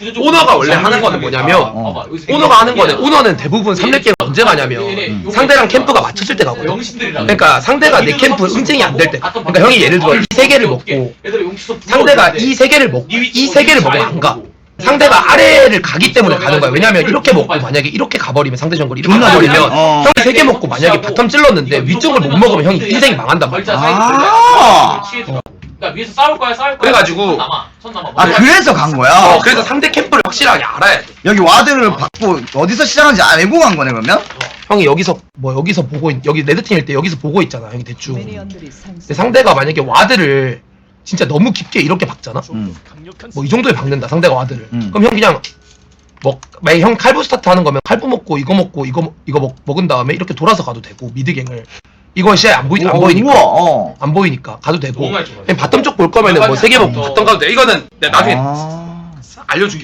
구조적으로 오너가 원래 하는 거는. 뭐냐면 여기서 오너가 하는 거는 얘기야. 오너는 대부분 3렙 언제 가냐면 음. 상대랑 캠프가 맞춰질 때 가거든. 그러니까 상대가 내 캠프 응징이 안 될 때. 그러니까 형이 예를 들어 이 세 개를 먹고 상대가 이 세 개를 먹고 이 세 개를 먹으면 안 가. 상대가 아래를 가기 때문에 가는 거야. 왜냐면 이렇게 먹고 만약에 이렇게 가버리면 상대 정글 이렇게 가버리면. 어. 형이 세 개 먹고 만약에 바텀 찔렀는데 위쪽을 못 먹으면 형이 인생이 망한단 말이야. 아. 그러니까 위에서 싸울 거야, 싸울 거야. 그래가지고- 선. 아 그래서 간 거야? 어, 그래서 상대 캠프를 확실하게 알아야 돼. 여기 와드를 받고 어디서 시작하는지 알고 간 거네 그러면? 형이 여기서 뭐 여기서 보고 있- 여기 레드팀일 때 여기서 보고 있잖아. 형이 대충. 근데. 상대가 만약에 와드를 진짜 너무 깊게 이렇게 박잖아. 음. 뭐 이 정도에 박는다 상대가 와드를. 음. 그럼 형 그냥 먹, 만약 형 칼부 스타트 하는 거면 칼부 먹고 이거 먹고 이거 먹- 이거 먹, 먹은 다음에 이렇게 돌아서 가도 되고 미드갱을 이건 시야에 안 보이 안 어, 보이니까 우와, 어. 안 보이니까 가도 되고 너무 많이 바텀 쪽 볼 거면은 뭐세개 먹고 어. 바텀 가도 돼. 이거는 내가 나중에 아. 알려주기